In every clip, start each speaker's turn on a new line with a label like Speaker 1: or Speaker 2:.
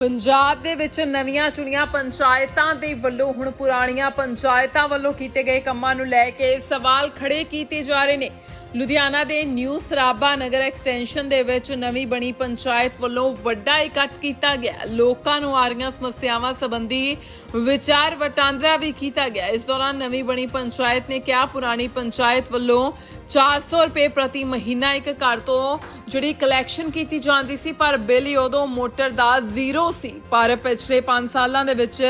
Speaker 1: ਪੰਜਾਬ ਦੇ ਵਿੱਚ ਨਵੀਆਂ ਚੁਣੀਆਂ ਪੰਚਾਇਤਾਂ ਦੇ ਵੱਲੋਂ ਹੁਣ ਪੁਰਾਣੀਆਂ ਪੰਚਾਇਤਾਂ ਵੱਲੋਂ ਕੀਤੇ ਗਏ ਕੰਮਾਂ ਨੂੰ ਲੈ ਕੇ ਸਵਾਲ ਖੜੇ ਕੀਤੇ ਜਾ ਰਹੇ ਨੇ। ਲੁਧਿਆਣਾ ਦੇ ਨਿਊ ਸਰਾਬਾ ਨਗਰ ਐਕਸਟੈਂਸ਼ਨ ਦੇ ਵਿੱਚ ਨਵੀਂ ਬਣੀ ਪੰਚਾਇਤ ਵੱਲੋਂ ਵੱਡਾ ਇਕੱਠ ਕੀਤਾ ਗਿਆ। ਲੋਕਾਂ ਨੂੰ ਆ ਰਹੀਆਂ ਸਮੱਸਿਆਵਾਂ ਸੰਬੰਧੀ ਵਿਚਾਰ ਵਟਾਂਦਰਾ ਵੀ ਕੀਤਾ ਗਿਆ। ਇਸ ਦੌਰਾਨ ਨਵੀਂ ਬਣੀ ਪੰਚਾਇਤ ਨੇ ਕਿਹਾ, ਪੁਰਾਣੀ ਪੰਚਾਇਤ ਵੱਲੋਂ 400 ਰੁਪਏ ਪ੍ਰਤੀ ਮਹੀਨਾ ਇੱਕ ਘਰ ਤੋਂ ਜਿਹੜੀ ਕਲੈਕਸ਼ਨ ਕੀਤੀ ਜਾਂਦੀ ਸੀ, ਪਰ ਬਿੱਲ ਹੀ ਉਦੋਂ ਮੋਟਰ ਦਾ ਜ਼ੀਰੋ ਸੀ। ਪਰ ਪਿਛਲੇ 5 ਸਾਲਾਂ ਦੇ ਵਿੱਚ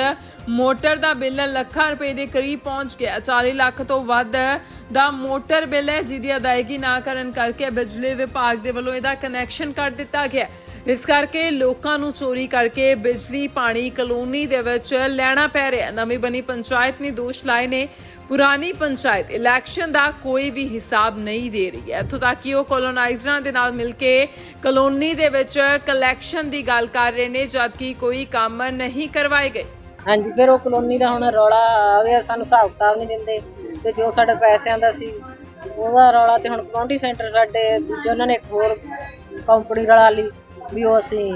Speaker 1: ਮੋਟਰ ਦਾ ਬਿੱਲ ਲੱਖਾਂ ਰੁਪਏ ਦੇ ਕਰੀਬ ਪਹੁੰਚ ਗਿਆ। 40 ਲੱਖ ਤੋਂ ਵੱਧ ਦਾ ਮੋਟਰ ਬਿੱਲ ਹੈ, ਜਿਹਦੀ ਅਦਾਇਗੀ ਨਾ ਕਰਨ ਕਰਕੇ ਬਿਜਲੀ ਵਿਭਾਗ ਦੇ ਵੱਲੋਂ ਇਹਦਾ ਕਨੈਕਸ਼ਨ ਕੱਟ ਦਿੱਤਾ ਗਿਆ ਇਸ ਕਰਕੇ ਲੋਕਾਂ ਨੂੰ ਚੋਰੀ ਕਰਕੇ ਬਿਜਲੀ ਪਾਣੀ ਕਲੋਨੀ ਦੇ ਵਿੱਚ ਲੈਣਾ ਪੈ ਰਿਹਾ ਨਵੀਂ ਬਣੀ ਪੰਚਾਇਤ ਨੇ ਦੋਸ਼ ਲਾਏ ਨੇ। ਪੁਰਾਣੀ ਪੰਚਾਇਤ ਇਲੈਕਸ਼ਨ ਦਾ ਕੋਈ ਵੀ ਹਿਸਾਬ ਨਹੀਂ ਦੇ ਰਹੀ ਹੈ। ਇੱਥੋਂ ਤੱਕ ਕਿ ਉਹ ਕੋਲੋਨਾਈਜ਼ਰਾਂ ਦੇ ਨਾਲ ਮਿਲ ਕੇ ਕਲੋਨੀ ਦੇ ਵਿੱਚ ਕਲੈਕਸ਼ਨ ਦੀ ਗੱਲ ਕਰ ਰਹੇ ਨੇ, ਜਦਕਿ ਕੋਈ ਕੰਮ ਨਹੀਂ ਕਰਵਾਏ ਗਏ।
Speaker 2: ਹਾਂਜੀ, ਫਿਰ ਉਹ ਕਲੋਨੀ ਦਾ ਹੁਣ ਰੌਲਾ ਆ ਗਿਆ, ਸਾਨੂੰ ਹਿਸਾਬ ਕਿਤਾਬ ਨਹੀਂ ਦਿੰਦੇ। ਤੇ ਜੋ ਸਾਡੇ ਪੈਸਿਆਂ ਦਾ ਸੀ, ਉਹਦਾ ਰੌਲਾ ਤੇ ਹੁਣ ਕਮਿਊਨਿਟੀ ਸੈਂਟਰ ਸਾਡੇ, ਦੂਜੇ ਉਹਨਾਂ ਨੇ ਇੱਕ ਹੋਰ ਕੰਪਨੀ ਰਲਾ ਲਈ ਵੀ ਉਹ ਅਸੀਂ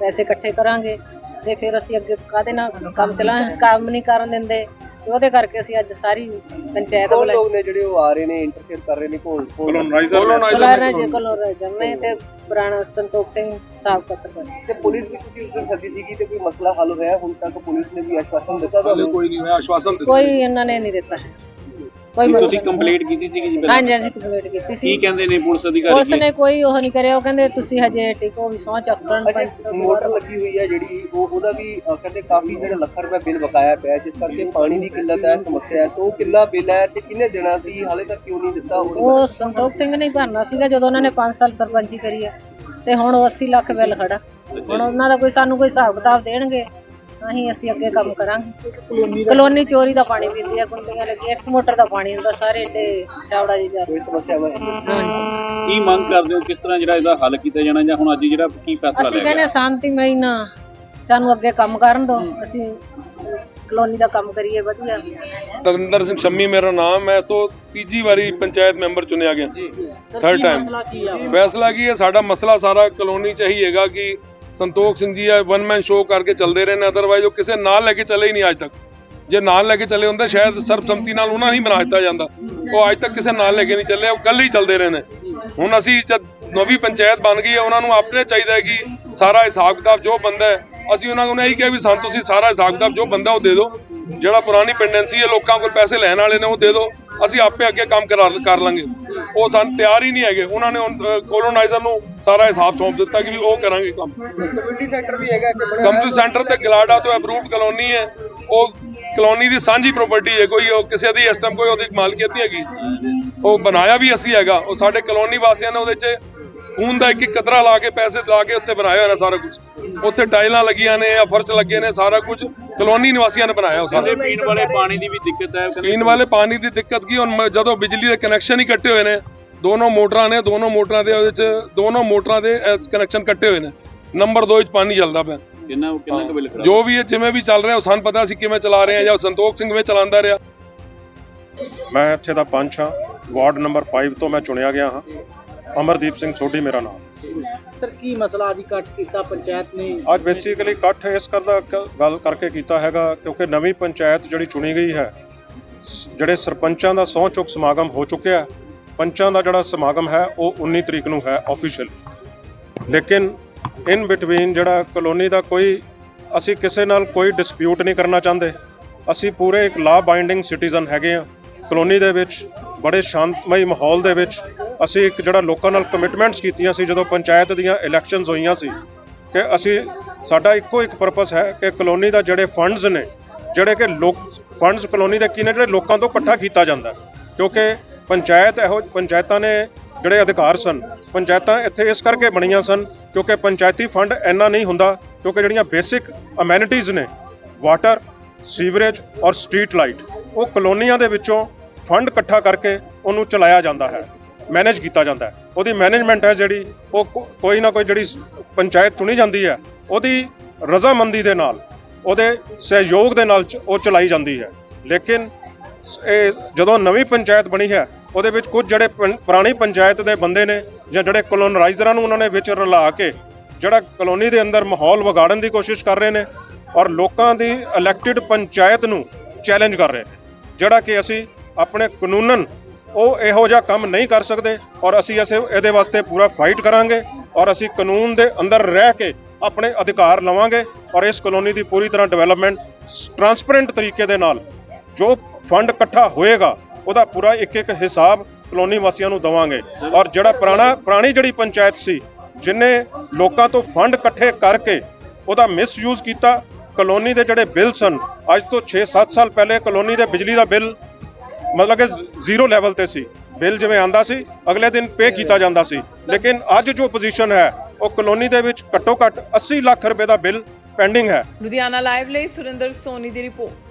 Speaker 2: ਪੈਸੇ ਇਕੱਠੇ ਕਰਾਂਗੇ ਤੇ ਫਿਰ ਅਸੀਂ ਅੱਗੇ ਕਾਹਦੇ ਨਾਲ ਕੰਮ ਚਲਾ, ਕੰਮ ਨਹੀਂ ਕਰਨ ਦਿੰਦੇ। ਤੇ ਉਹਦੇ ਕਰਕੇ ਅਸੀਂ ਅੱਜ ਸਾਰੀ ਪੰਚਾਇਤ ਬੁਲਾਈ।
Speaker 3: ਲੋਕ ਨੇ ਜਿਹੜੇ ਉਹ ਆ ਰਹੇ ਨੇ ਇੰਟਰਫੇਅਰ ਕਰ ਰਹੇ ਨੇ ਕੋਲ
Speaker 2: ਕੋਲੋਨਾ ਜੀ ਕੋਲੋਨਾ ਨੇ ਤੇ ਪੁਰਾਣਾ ਸੰਤੋਖ ਸਿੰਘ ਸਾਬਕਾ ਸਰਪੰਚ।
Speaker 3: ਤੇ ਪੁਲਿਸ ਵੀ ਤੁਸੀਂ ਉਸ ਦਿਨ ਸੱਦੀ ਸੀਗੀ ਤੇ ਕੋਈ ਮਸਲਾ ਹੱਲ ਹੋਇਆ? ਹੁਣ ਤੱਕ ਪੁਲਿਸ ਨੇ ਵੀ ਆਸ਼ਵਾਸਨ ਦਿੱਤਾ
Speaker 4: ਹਾਲੇ
Speaker 3: ਤੁਹਾਨੂੰ?
Speaker 4: ਕੋਈ ਨਹੀਂ ਹੋਇਆ ਆਸ਼ਵਾਸਨ ਦਿੱਤਾ
Speaker 2: ਕੋਈ ਇਹਨਾਂ ਨੇ ਨਹੀਂ ਦਿੱਤਾ ਹੈ। ਕੋਈ
Speaker 5: ਤੁਸੀਂ
Speaker 2: ਮਸਲਾ
Speaker 5: ਕੰਪਲੀਟ ਕੀਤੀ ਸੀ ਜੀ
Speaker 2: ਹਾਂਜੀ ਹਾਂਜੀ ਕੰਪਲੀਟ ਕੀਤੀ ਸੀ।
Speaker 5: ਕੀ ਕਹਿੰਦੇ ਨੇ ਪੁਲਿਸ ਅਧਿਕਾਰੀ
Speaker 2: ਪੁਲਿਸ ਨੇ ਕੋਈ ਉਹ ਨਹੀਂ ਕਰਿਆ ਉਹ ਕਹਿੰਦੇ ਤੁਸੀਂ ਹਜੇ ਟਿਕੋ ਵੀ ਸਹੁੰ ਚੱਕਣ ਪੰਚ ਤੋਂ
Speaker 3: ਮੋਟਰ ਲੱਗੀ ਹੋਈ ਹੈ ਜਿਹੜੀ ਉਹ ਉਹਦਾ ਵੀ ਅ, ਕਹਿੰਦੇ ਕਾਫੀ ਜਿਹੜਾ ਲੱਖਾਂ ਰੁਪਏ ਬਿੱਲ ਬਕਾਇਆ ਪਿਆ ਹੈ, ਜਿਸ ਕਰਕੇ ਪਾਣੀ ਦੀ ਕਿੱਲਤ ਹੈ ਸਮੱਸਿਆ ਹੈ। ਸੋ ਕਿੰਨਾ ਬਿੱਲ ਹੈ ਤੇ ਕਿੰਨੇ ਦੇਣਾ ਸੀ ਹਾਲੇ ਤੱਕ ਕਿਉਂ ਨਹੀਂ ਦਿੱਤਾ ਉਹਦੇ ਬਾਰੇ
Speaker 2: ਉਹ ਸੰਤੋਖ ਸਿੰਘ ਨੇ ਹੀ ਭਰਨਾ ਸੀਗਾ ਜਦੋਂ ਉਹਨਾਂ ਨੇ 5 ਸਾਲ ਸਰਪੰਚੀ ਕਰੀ ਹੈ ਤੇ ਹੁਣ ਉਹ 80 ਲੱਖ ਬਿੱਲ ਖੜਾ। ਹੁਣ ਉਹਨਾਂ ਦਾ ਕੋਈ ਸਾਨੂੰ ਕੋਈ ਹਿਸਾਬ ਕਿਤਾਬ ਦੇਣਗੇ। ਤਾਂ ਹੀ ਅਸੀਂ ਅੱਗੇ ਕੰਮ ਕਰਾਂਗੇ। ਕਲੋਨੀ ਚੋਰੀ ਦਾ ਪਾਣੀ ਪੀਂਦੀ ਆ ਕੁੰਡੀਆਂ ਲੱਗੀਆਂ ਇੱਕ ਮੋਟਰ ਦਾ ਪਾਣੀ ਹੁੰਦਾ ਸਾਰੇ ਏਡੇ ਛਾਵੜਾ ਜੀ ਜਾ
Speaker 3: ਕੋਈ ਸਮੱਸਿਆ ਹੈ।
Speaker 5: ਕੀ ਮੰਗ ਕਰਦੇ ਹੋ? ਕਿਸ ਤਰ੍ਹਾਂ ਜਿਹੜਾ ਇਹਦਾ ਹੱਲ ਕੀਤਾ ਜਾਣਾ ਜਾਂ ਹੁਣ ਅੱਜ ਜਿਹੜਾ ਕੀ ਫੈਸਲਾ
Speaker 2: ਅਸੀਂ
Speaker 5: ਲਿਆ
Speaker 2: ਕਹਿੰਦੇ
Speaker 5: ਗਿਆ
Speaker 2: ਸ਼ਾਂਤੀਮਈ ਨਾ ਸਾਨੂੰ ਅੱਗੇ ਕੰਮ ਕਰਨ ਦਿਓ ਅਸੀਂ ਕਲੋਨੀ ਦਾ ਕੰਮ ਕਰੀਏ ਵਧੀਆ।
Speaker 4: ਨਰਿੰਦਰ ਸਿੰਘ ਸ਼ੰਮੀ ਮੇਰਾ ਨਾਮ ਹੈ ਤੋਂ ਤੀਜੀ ਵਾਰੀ ਪੰਚਾਇਤ ਮੈਂਬਰ ਚੁਣਿਆ ਗਿਆ। ਥਰਡ ਟਾਈਮ ਫੈਸਲਾ ਕੀ ਹੈ ਸਾਡਾ ਮਸਲਾ ਸਾਰਾ ਕਲੋਨੀ ਚ ਹੀ ਹੈਗਾ ਕਿ ਸੰਤੋਖ ਸਿੰਘ ਜੀ ਆ ਵਨ ਮੈਨ ਸ਼ੋਅ ਕਰਕੇ ਚੱਲਦੇ ਰਹੇ ਨੇ ਅਦਰਵਾਈਜ਼ ਉਹ ਕਿਸੇ ਨਾਲ ਲੈ ਕੇ ਚੱਲੇ ਹੀ ਨਹੀਂ ਅੱਜ ਤੱਕ। ਜੇ ਨਾਲ ਲੈ ਕੇ ਚੱਲੇ ਹੁੰਦੇ, ਸ਼ਾਇਦ ਸਰਬਸੰਮਤੀ ਨਾਲ ਉਹਨਾਂ ਨਹੀਂ ਬਣਾ ਦਿੱਤਾ ਜਾਂਦਾ। ਉਹ ਅੱਜ ਤੱਕ ਕਿਸੇ ਨਾਲ ਲੈ ਕੇ ਨਹੀਂ ਚੱਲੇ, ਉਹ ਕੱਲ ਹੀ ਚੱਲਦੇ ਰਹੇ ਨੇ। ਹੁਣ ਅਸੀਂ ਜਦ ਨਵੀਂ ਪੰਚਾਇਤ ਬਣ ਗਈ ਹੈ, ਉਹਨਾਂ ਨੂੰ ਆਪਣੇ ਚਾਹੀਦਾ ਹੈ ਕਿ ਸਾਰਾ ਹਿਸਾਬ ਕਿਤਾਬ ਜੋ ਬੰਦਾ ਹੈ, ਅਸੀਂ ਉਹਨਾਂ ਨੂੰ ਇਹੀ ਕਿਹਾ ਵੀ ਸਾਨੂੰ ਤੁਸੀਂ ਸਾਰਾ ਹਿਸਾਬ ਕਿਤਾਬ ਜੋ ਬੰਦਾ ਉਹ ਦੇ ਦਿਓ। ਜਿਹੜਾ ਪੁਰਾਣੀ ਪੈਂਡੈਂਸੀ ਹੈ, ਲੋਕਾਂ ਕੋਲ ਪੈਸੇ ਲੈਣ ਵਾਲੇ ਨੇ, ਉਹ ਦੇ ਦਿਓ। ਅਸੀਂ ਆਪੇ ਅੱਗੇ ਕੰਮ ਕਰਾ, ਕਰ ਲਾਂਗੇ। ਉਹ ਸਾਨੂੰ ਤਿਆਰ ਹੀ ਨਹੀਂ ਹੈਗੇ। ਉਹਨਾਂ ਨੇ ਕੋਲੋਨਾਈਜ਼ਰ ਨੂੰ ਸਾਰਾ ਹਿਸਾਬ ਸੌਂਪ ਦਿੱਤਾ ਕਿ ਵੀ ਉਹ ਕਰਾਂਗੇ ਕੰਮ।
Speaker 3: ਕਮਿਊਨਿਟੀ ਸੈਂਟਰ ਵੀ ਹੈਗਾ
Speaker 4: ਕੰਪਨੀ ਸੈਂਟਰ ਤੇ ਗਲਾਡਾ ਤੋਂ ਅਪਰੂਵਡ ਕਲੋਨੀ ਹੈ। ਉਹ ਕਲੋਨੀ ਦੀ ਸਾਂਝੀ ਪ੍ਰਾਪਰਟੀ ਹੈ। ਕੋਈ ਉਹ ਕਿਸੇ ਦੀ ਇਸ ਟਾਈਮ ਕੋਈ ਉਹਦੀ ਮਾਲਕੀਅਤ ਨਹੀਂ ਹੈਗੀ। ਉਹ ਬਣਾਇਆ ਵੀ ਅਸੀਂ ਹੈਗਾ। ਉਹ ਸਾਡੇ ਕਲੋਨੀ ਵਾਸੀਆਂ ਨੇ ਉਹਦੇ 'ਚ ਖੂਨ ਦਾ ਇੱਕ ਇੱਕ ਕਤਰਾ ਲਾ ਕੇ ਪੈਸੇ ਲਾ ਕੇ ਉੱਥੇ ਬਣਾਇਆ ਹੋਇਆ ਸਾਰਾ ਕੁਝ ਉੱਥੇ ਟਾਈਲਾਂ ਲੱਗੀਆਂ ਨੇ ਆ ਫਰਸ਼ ਲੱਗੇ ਨੇ ਸਾਰਾ ਕੁਝ ਕਲੋਨੀ ਨਿਵਾਸੀਆਂ ਨੇ ਬਣਾਇਆ ਉਹ ਸਾਰਾ।
Speaker 5: ਪੀਣ ਵਾਲੇ ਪਾਣੀ ਦੀ ਵੀ ਦਿੱਕਤ ਹੈ
Speaker 4: ਪੀਣ ਵਾਲੇ ਪਾਣੀ ਦੀ ਦਿੱਕਤ ਕੀ ਹੁਣ ਜਦੋਂ ਬਿਜਲੀ ਦੇ ਕਨੈਕਸ਼ਨ ਹੀ ਕੱਟੇ ਹੋਏ ਨੇ ਦੋਨੋਂ ਮੋਟਰਾਂ ਨੇ ਦੋਨੋਂ ਮੋਟਰਾਂ ਦੇ ਉਹਦੇ 'ਚ ਦੋਨੋਂ ਮੋਟਰਾਂ ਦੇ ਕਨੈਕਸ਼ਨ ਕੱਟੇ ਹੋਏ ਨੇ। ਨੰਬਰ 2 ਵਿੱਚ ਪਾਣੀ ਚੱਲਦਾ ਪਿਆ।
Speaker 5: ਕਿੰਨਾ ਕਿੰਨਾ ਕੁ ਬਿੱਲ ਖਰਾਬ
Speaker 4: ਜੋ ਵੀ ਹੈ ਜਿਵੇਂ ਵੀ ਚੱਲ ਰਿਹਾ ਉਹ ਸਾਨੂੰ ਪਤਾ ਅਸੀਂ ਕਿਵੇਂ ਚਲਾ ਰਹੇ ਹਾਂ ਜਾਂ ਸੰਤੋਖ ਸਿੰਘ ਕਿਵੇਂ ਚਲਾਉਂਦਾ ਰਿਹਾ।
Speaker 6: ਮੈਂ ਇੱਥੇ ਦਾ ਪੰਚ ਹਾਂ। ਵਾਰਡ ਨੰਬਰ 5 ਤੋਂ ਮੈਂ ਚੁਣਿਆ ਗਿਆ ਹਾਂ। ਅਮਰਦੀਪ ਸਿੰਘ ਸੋਢੀ ਮੇਰਾ ਨਾਮ।
Speaker 7: ਸਰ ਕੀ ਮਸਲਾ ਅੱਜ ਇਕੱਠ ਕੀਤਾ ਪੰਚਾਇਤ ਨੇ?
Speaker 6: ਅੱਜ ਬੇਸਿਕਲੀ ਇਕੱਠ ਇਸ ਕਰਦਾ ਕ- ਗੱਲ ਕਰਕੇ ਕੀਤਾ ਹੈਗਾ ਕਿਉਂਕਿ ਨਵੀਂ ਪੰਚਾਇਤ ਜਿਹੜੀ ਚੁਣੀ ਗਈ ਹੈ ਸ- ਜਿਹੜੇ ਸਰਪੰਚਾਂ ਦਾ ਸਹੁੰ ਚੁੱਕ ਸਮਾਗਮ ਹੋ ਚੁੱਕਿਆ ਹੈ ਪੰਚਾਂ ਦਾ ਜਿਹੜਾ ਸਮਾਗਮ ਹੈ ਉਹ 19 ਤਰੀਕ ਨੂੰ ਹੈ ਆਫੀਸ਼ੀਅਲ ਲੇਕਿਨ ਇਨ ਬਿਟਵੀਨ ਜਿਹੜਾ ਕਲੋਨੀ ਦਾ ਕੋਈ ਅਸੀਂ ਕਿਸੇ ਨਾਲ ਕੋਈ ਡਿਸਪਿਊਟ ਨਹੀਂ ਕਰਨਾ ਚਾਹੁੰਦੇ। ਅਸੀਂ ਪੂਰੇ ਇੱਕ ਲਾ ਬਾਈਂਡਿੰਗ ਸਿਟੀਜ਼ਨ ਹੈਗੇ ਆ ਕਲੋਨੀ ਦੇ ਵਿੱਚ ਬੜੇ ਸ਼ਾਂਤਮਈ ਮਾਹੌਲ ਦੇ ਵਿੱਚ ਅਸੀਂ ਇੱਕ ਜਿਹੜਾ ਲੋਕਾਂ ਨਾਲ ਕਮਿਟਮੈਂਟਸ ਕੀਤੀਆਂ ਸੀ, ਜਦੋਂ ਪੰਚਾਇਤ ਦੀਆਂ ਇਲੈਕਸ਼ਨਸ ਹੋਈਆਂ ਸੀ, ਕਿ ਅਸੀਂ, ਸਾਡਾ ਇੱਕੋ ਇੱਕ ਪਰਪਸ ਹੈ ਕਿ ਕਲੋਨੀ ਦਾ ਜਿਹੜੇ ਫੰਡਸ ਨੇ, ਜਿਹੜੇ ਕਿ ਲੋਕ ਫੰਡਸ ਕਲੋਨੀ ਦੇ ਕੀ ਨੇ ਜਿਹੜੇ ਲੋਕਾਂ ਤੋਂ ਇਕੱਠਾ ਕੀਤਾ ਜਾਂਦਾ ਕਿਉਂਕਿ ਪੰਚਾਇਤ ਇਹੋ, ਪੰਚਾਇਤਾਂ ਨੇ ਜਿਹੜੇ ਅਧਿਕਾਰ ਸਨ, ਪੰਚਾਇਤਾਂ ਇੱਥੇ ਇਸ ਕਰਕੇ ਬਣੀਆਂ ਸਨ, ਕਿਉਂਕਿ ਪੰਚਾਇਤੀ ਫੰਡ ਇੰਨਾ ਨਹੀਂ ਹੁੰਦਾ, ਕਿਉਂਕਿ ਜਿਹੜੀਆਂ ਬੇਸਿਕ ਅਮੈਨਿਟੀਜ਼ ਨੇ ਵਾਟਰ ਸੀਵਰੇਜ ਔਰ ਸਟਰੀਟ ਲਾਈਟ ਉਹ ਕਲੋਨੀਆਂ ਦੇ ਵਿੱਚੋਂ ਫੰਡ ਇਕੱਠਾ ਕਰਕੇ ਉਹਨੂੰ ਚਲਾਇਆ ਜਾਂਦਾ ਹੈ। ਮੈਨੇਜ ਕੀਤਾ ਜਾਂਦਾ ਹੈ। ਉਹਦੀ ਮੈਨੇਜਮੈਂਟ ਹੈ ਜਿਹੜੀ, ਉਹ ਕੋਈ ਨਾ ਕੋਈ ਜਿਹੜੀ ਪੰਚਾਇਤ ਚੁਣੀ ਜਾਂਦੀ ਹੈ, ਉਹਦੀ ਰਜ਼ਾਮੰਦੀ ਦੇ ਨਾਲ, ਉਹਦੇ ਸਹਿਯੋਗ ਦੇ ਨਾਲ ਚ- ਉਹ ਚਲਾਈ ਜਾਂਦੀ ਹੈ। ਲੇਕਿਨ ਇਹ ਜਦੋਂ ਨਵੀਂ ਪੰਚਾਇਤ ਬਣੀ ਹੈ, ਉਹਦੇ ਵਿੱਚ ਕੁਝ ਜਿਹੜੇ ਪੰ- ਪੁਰਾਣੀ ਪੰਚਾਇਤ ਦੇ ਬੰਦੇ ਨੇ ਜਾਂ ਜਿਹੜੇ ਕਲੋਨਰਾਈਜ਼ਰਾਂ ਨੂੰ ਉਹਨਾਂ ਨੇ ਵਿੱਚ ਰਲਾ ਕੇ, ਜਿਹੜਾ ਕਲੋਨੀ ਦੇ ਅੰਦਰ ਮਾਹੌਲ ਵਿਗਾੜਨ ਦੀ ਕੋਸ਼ਿਸ਼ ਕਰ ਰਹੇ ਨੇ ਔਰ ਲੋਕਾਂ ਦੀ ਇਲੈਕਟਿਡ ਪੰਚਾਇਤ ਨੂੰ ਚੈਲੰਜ ਕਰ ਰਹੇ ਨੇ, ਜਿਹੜਾ ਕਿ ਅਸੀਂ ਆਪਣੇ ਕਾਨੂੰਨਨ ਉਹ ਇਹੋ ਜਿਹਾ ਕੰਮ ਨਹੀਂ ਕਰ ਸਕਦੇ ਔਰ ਅਸੀਂ ਅਸੀਂ ਇਹਦੇ ਵਾਸਤੇ ਪੂਰਾ ਫਾਈਟ ਕਰਾਂਗੇ ਔਰ ਅਸੀਂ ਕਾਨੂੰਨ ਦੇ ਅੰਦਰ ਰਹਿ ਕੇ ਆਪਣੇ ਅਧਿਕਾਰ ਲਵਾਂਗੇ ਔਰ ਇਸ ਕਲੋਨੀ ਦੀ ਪੂਰੀ ਤਰ੍ਹਾਂ ਡਿਵੈਲਪਮੈਂਟ ਟਰਾਂਸਪੇਰੈਂਟ ਤਰੀਕੇ ਦੇ ਨਾਲ ਜੋ ਫੰਡ ਇਕੱਠਾ ਹੋਏਗਾ, ਉਹਦਾ ਪੂਰਾ ਇੱਕ ਇੱਕ ਹਿਸਾਬ ਕਲੋਨੀ ਵਾਸੀਆਂ ਨੂੰ ਦਵਾਂਗੇ। ਔਰ ਜਿਹੜਾ ਪੁਰਾਣਾ, ਪੁਰਾਣੀ ਜਿਹੜੀ ਪੰਚਾਇਤ ਸੀ, ਜਿਨੇ ਲੋਕਾਂ ਤੋਂ ਫੰਡ ਇਕੱਠੇ ਕਰਕੇ ਉਹਦਾ ਮਿਸਯੂਜ਼ ਕੀਤਾ ਕਲੋਨੀ ਦੇ ਜਿਹੜੇ ਬਿੱਲ ਸਨ ਅੱਜ ਤੋਂ 6-7 ਸਾਲ ਪਹਿਲੇ ਕਲੋਨੀ ਦੇ ਬਿਜਲੀ ਦਾ ਬਿੱਲ ਮਤਲਬ ਕਿ ਜ਼ੀਰੋ ਲੈਵਲ ਤੇ ਸੀ। ਬਿੱਲ ਜਿਵੇਂ ਆਂਦਾ ਸੀ, ਅਗਲੇ ਦਿਨ ਪੇ ਕੀਤਾ ਜਾਂਦਾ ਸੀ। ਲੇਕਿਨ ਅੱਜ ਜੋ ਪੋਜੀਸ਼ਨ ਹੈ, ਉਹ ਕਲੋਨੀ ਦੇ ਵਿੱਚ ਘੱਟੋ ਘੱਟ 80 ਲੱਖ ਰੁਪਏ ਦਾ ਬਿੱਲ ਪੈਂਡਿੰਗ ਹੈ।
Speaker 1: ਲੁਧਿਆਣਾ ਲਾਈਵ ਲਈ ਸੁਰਿੰਦਰ ਸੋਨੀ ਦੀ ਰਿਪੋਰਟ।